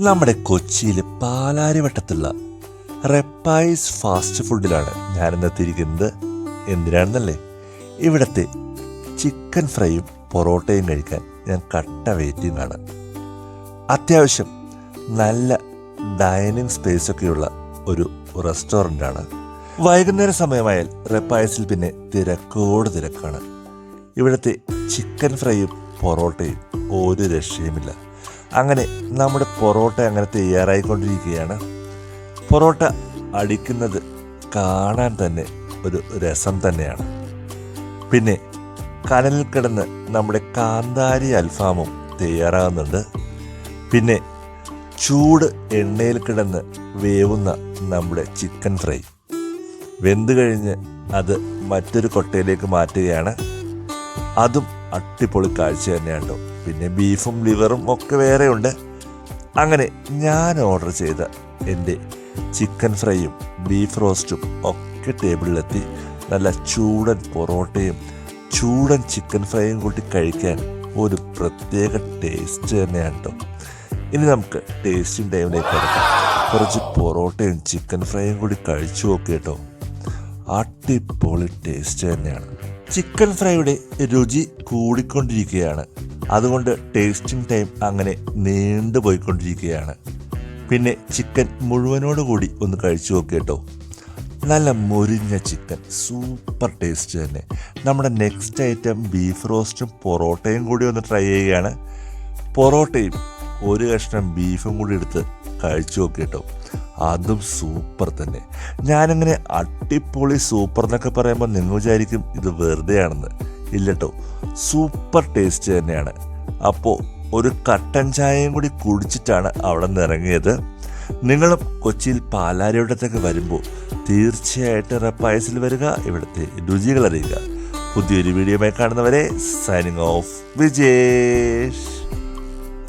നമ്മുടെ കൊച്ചിയിലെ പാലാരിവട്ടത്തുള്ള റെപ്പായിസ് ഫാസ്റ്റ് ഫുഡിലാണ് ഞാനിന്ന് എത്തിയിരിക്കുന്നത്. എന്തിനാണെന്നല്ലേ? ഇവിടുത്തെ ചിക്കൻ ഫ്രൈയും പൊറോട്ടയും കഴിക്കാൻ ഞാൻ കട്ട വെയിറ്റിംഗ് ആണ്. അത്യാവശ്യം നല്ല ഡൈനിങ് സ്പേസ് ഒക്കെയുള്ള ഒരു റെസ്റ്റോറന്റ് ആണ്. വൈകുന്നേര സമയമായാൽ റെപ്പായസിൽ പിന്നെ തിരക്കോട് തിരക്കാണ്. ഇവിടുത്തെ ചിക്കൻ ഫ്രൈയും പൊറോട്ടയും ഒരു രക്ഷയുമില്ല. അങ്ങനെ നമ്മുടെ പൊറോട്ട അങ്ങനെ തയ്യാറായിക്കൊണ്ടിരിക്കുകയാണ്. പൊറോട്ട അടിക്കുന്നത് കാണാൻ തന്നെ ഒരു രസം തന്നെയാണ്. പിന്നെ കനലിൽ കിടന്ന് നമ്മുടെ കാന്താരി അൽഫാമും തയ്യാറാകുന്നുണ്ട്. പിന്നെ ചൂട് എണ്ണയിൽ കിടന്ന് വേവുന്ന നമ്മുടെ ചിക്കൻ ഫ്രൈ. വെന്ത് കഴിഞ്ഞ് അത് മറ്റൊരു കൊട്ടയിലേക്ക് മാറ്റുകയാണ്. അതും അട്ടിപ്പൊളി കാഴ്ച തന്നെയാണ്. പിന്നെ ബീഫും ലിവറും ഒക്കെ വേറെയുണ്ട് അങ്ങനെ ഞാൻ ഓർഡർ ചെയ്ത എന്റെ ചിക്കൻ ഫ്രൈയും ബീഫ് റോസ്റ്റും ഒക്കെ ടേബിളിലെത്തി നല്ല ചൂടൻ പൊറോട്ടയും ചൂടൻ ചിക്കൻ ഫ്രൈയും കൂട്ടി കഴിക്കാൻ ഒരു പ്രത്യേക ടേസ്റ്റ് തന്നെയാണ് ഇനി നമുക്ക് ടേസ്റ്റിംഗ് ടൈമിലേക്ക് കിടക്കാം. കുറച്ച് പൊറോട്ടയും ചിക്കൻ ഫ്രൈയും കൂടി കഴിച്ചു നോക്കി കേട്ടോ. അടിപൊളി ടേസ്റ്റ് തന്നെയാണ്. ചിക്കൻ ഫ്രൈയുടെ രുചി കൂടിക്കൊണ്ടിരിക്കുകയാണ്. അതുകൊണ്ട് ടേസ്റ്റിംഗ് ടൈം അങ്ങനെ നീണ്ടു പോയിക്കൊണ്ടിരിക്കുകയാണ്. പിന്നെ ചിക്കൻ മുഴുവനോടുകൂടി ഒന്ന് കഴിച്ചു നോക്കി കേട്ടോ. നല്ല മുരിഞ്ഞ ചിക്കൻ സൂപ്പർ ടേസ്റ്റ് തന്നെ. നമ്മുടെ നെക്സ്റ്റ് ഐറ്റം ബീഫ് റോസ്റ്റും പൊറോട്ടയും കൂടി ഒന്ന് ട്രൈ ചെയ്യുകയാണ്. പൊറോട്ടയും ഒരു കഷ്ണം ബീഫും കൂടി എടുത്ത് കഴിച്ചു നോക്കി കേട്ടോ. അതും സൂപ്പർ തന്നെ. ഞാനങ്ങനെ അടിപൊളി സൂപ്പർ എന്നൊക്കെ പറയുമ്പോൾ നിങ്ങൾ വിചാരിക്കും ഇത് വെറുതെയാണെന്ന്. ഇല്ലട്ടോ സൂപ്പർ ടേസ്റ്റ് തന്നെയാണ്. അപ്പോൾ ഒരു കട്ടൻ ചായയും കൂടി കുടിച്ചിട്ടാണ് അവിടെ നിന്ന് ഇറങ്ങിയത്. നിങ്ങളും കൊച്ചിയിൽ പാലാരിവട്ടത്തൊക്കെ വരുമ്പോൾ തീർച്ചയായിട്ടും റെപ്പായസിൽ വരിക ഇവിടുത്തെ രുചികൾ അറിയുക. പുതിയൊരു വീഡിയോയുമായി കാണുന്നവരെ സൈനിങ് ഓഫ് വിജേഷ്.